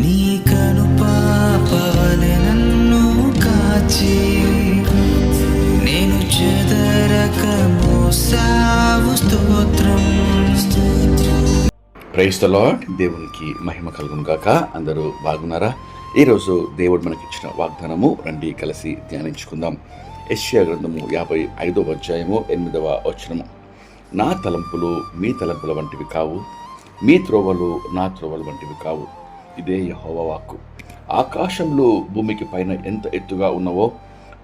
నీ కను నన్ను కాచి నేను చెదరక మోసావు స్తోత్రం. ప్రైస్ ద లార్డ్ దేవునికి మహిమ కలుగును గాక. అందరూ బాగున్నారా? ఈరోజు దేవుడు మనకిచ్చిన వాగ్దానము రండి కలిసి ధ్యానించుకుందాం. యెషయా గ్రంథము యాభై ఐదవ అధ్యాయము ఎనిమిదవ వచనము. నా తలంపులు మీ తలంపుల వంటివి కావు మీ త్రోవలు నా త్రోవలు వంటివి కావు. ఇదే యెహోవా ఆకాశంలో భూమికి పైన ఎంత ఎత్తుగా ఉన్నవో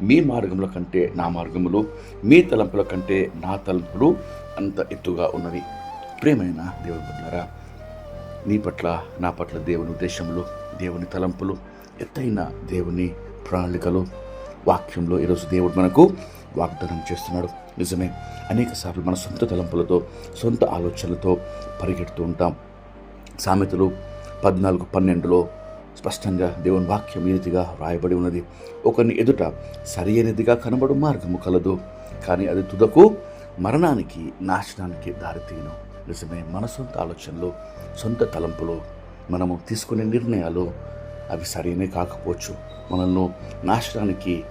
మీ మార్గముల కంటే నా మార్గములు మీ తలంపుల కంటే నా తలంపులు అంత ఎత్తుగా ఉన్నవి. ప్రేమైన దేవుని పట్లరా నీ పట్ల నా పట్ల దేవుని ఉద్దేశములు దేవుని తలంపులు ఎత్తైన దేవుని ప్రణాళికలు వాక్యంలో ఈరోజు దేవుడు మనకు వాగ్దానం చేస్తున్నాడు. నిజమే అనేక సార్లు మన సొంత తలంపులతో సొంత ఆలోచనలతో పరిగెడుతూ ఉంటాం. సామెతలు పద్నాలుగు పన్నెండులో స్పష్టంగా దేవుని వాక్యం ఈ రీతిగా రాయబడి ఉన్నది. ఒకరిని ఎదుట సరి అయినదిగా కనబడు మార్గము కలదు కానీ అది తుదకు మరణానికి నాశనానికి దారితీయను. నిజమే మన సొంత ఆలోచనలు సొంత తలంపులు మనము తీసుకునే నిర్ణయాలు అవి సరైనవి కాకపోవచ్చు. మనల్ని నాశనానికి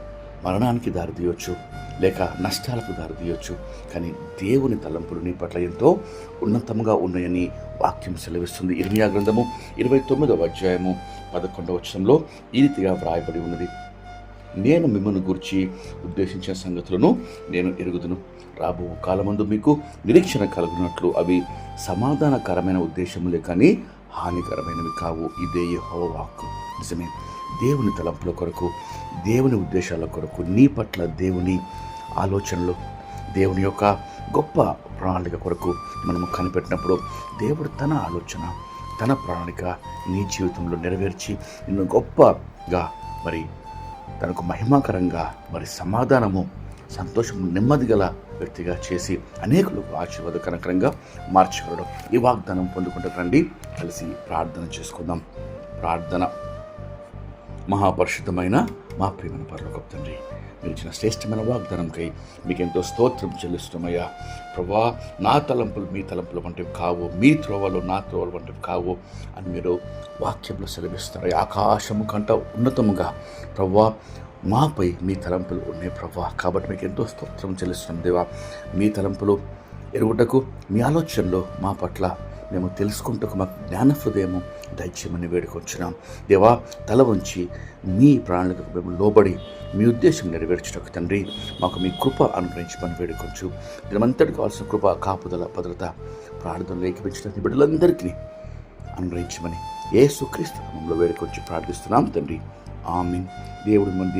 మరణానికి దారితీయొచ్చు. లేక నష్టాలకు దారితీయొచ్చు. కానీ దేవుని తలంపులు నీ పట్ల ఎంతో ఉన్నతంగా ఉన్నాయని వాక్యం సెలవిస్తుంది. ఇర్మియా గ్రంథము ఇరవై తొమ్మిదవ అధ్యాయము పదకొండవ వచనంలో ఈ రీతిగా వ్రాయబడి ఉన్నది. నేను మిమ్మల్ని గురించి ఉద్దేశించిన సంగతులను నేను ఎరుగుదును. రాబో కాలమందు మీకు నిరీక్షణ కలుగునట్లు అవి సమాధానకరమైన ఉద్దేశములే కానీ హానికరమైనవి కావు. ఇదే యెహోవా వాక్కు. నిజమే. దేవుని తలంపుల కొరకు దేవుని ఉద్దేశాల కొరకు నీ పట్ల దేవుని ఆలోచనలు దేవుని యొక్క గొప్ప ప్రణాళిక కొరకు మనము కనిపెట్టినప్పుడు దేవుడు తన ఆలోచన తన ప్రణాళిక నీ జీవితంలో నెరవేర్చి నిన్ను గొప్పగా మరి తనకు మహిమాకరంగా మరి సమాధానము సంతోషము నెమ్మది గల వ్యక్తిగా చేసి అనేకులకు ఆశీర్వాదకరంగా మార్చగలడం ఈ వాగ్దానం పొందుకుంటూ రండి కలిసి ప్రార్థన చేసుకుందాం. ప్రార్థన మహాపరిశుద్ధమైన మా ప్రియమైన పరలోక తండ్రి మీరు ఇచ్చిన శ్రేష్టమైన వాగ్దానంకై మీకు ఎంతో స్తోత్రం చెల్లిస్తున్నామయ్యా. ప్రభా నా తలంపులు మీ తలంపులు వంటివి కావు మీ త్రోవలు నా త్రోవలు వంటివి కావు అని మీరు వాక్యంలో సెలవిస్తారు ఆకాశము కంట ఉన్నతముగా ప్రభా మాపై మీ తలంపులు ఉన్నాయి ప్రభా. కాబట్టి మీకు ఎంతో స్తోత్రం చెల్లిస్తున్నాం దేవా. మీ తలంపులు ఎరుగుటకు మీ ఆలోచనలు మా పట్ల మేము తెలుసుకుంటూ మాకు జ్ఞాన హృదయము దయచేయమని వేడుకొచ్చున్నాం దేవా తల వంచి మీ ప్రణాళికకు మేము లోబడి మీ ఉద్దేశం నెరవేర్చుటకు తండ్రి మాకు మీ కృప అనుగ్రహించమని వేడుకొచ్చు దినమంతటి కావాల్సిన కృప కాపుదల భద్రత ప్రార్థనలు ఏకపించడానికి బిడ్డలందరికీ అనుగ్రహించమని ఏ సుక్రీస్తు నామంలో వేడుకొచ్చి ప్రార్థిస్తున్నాం తండ్రి. ఆమె దేవుడి మంది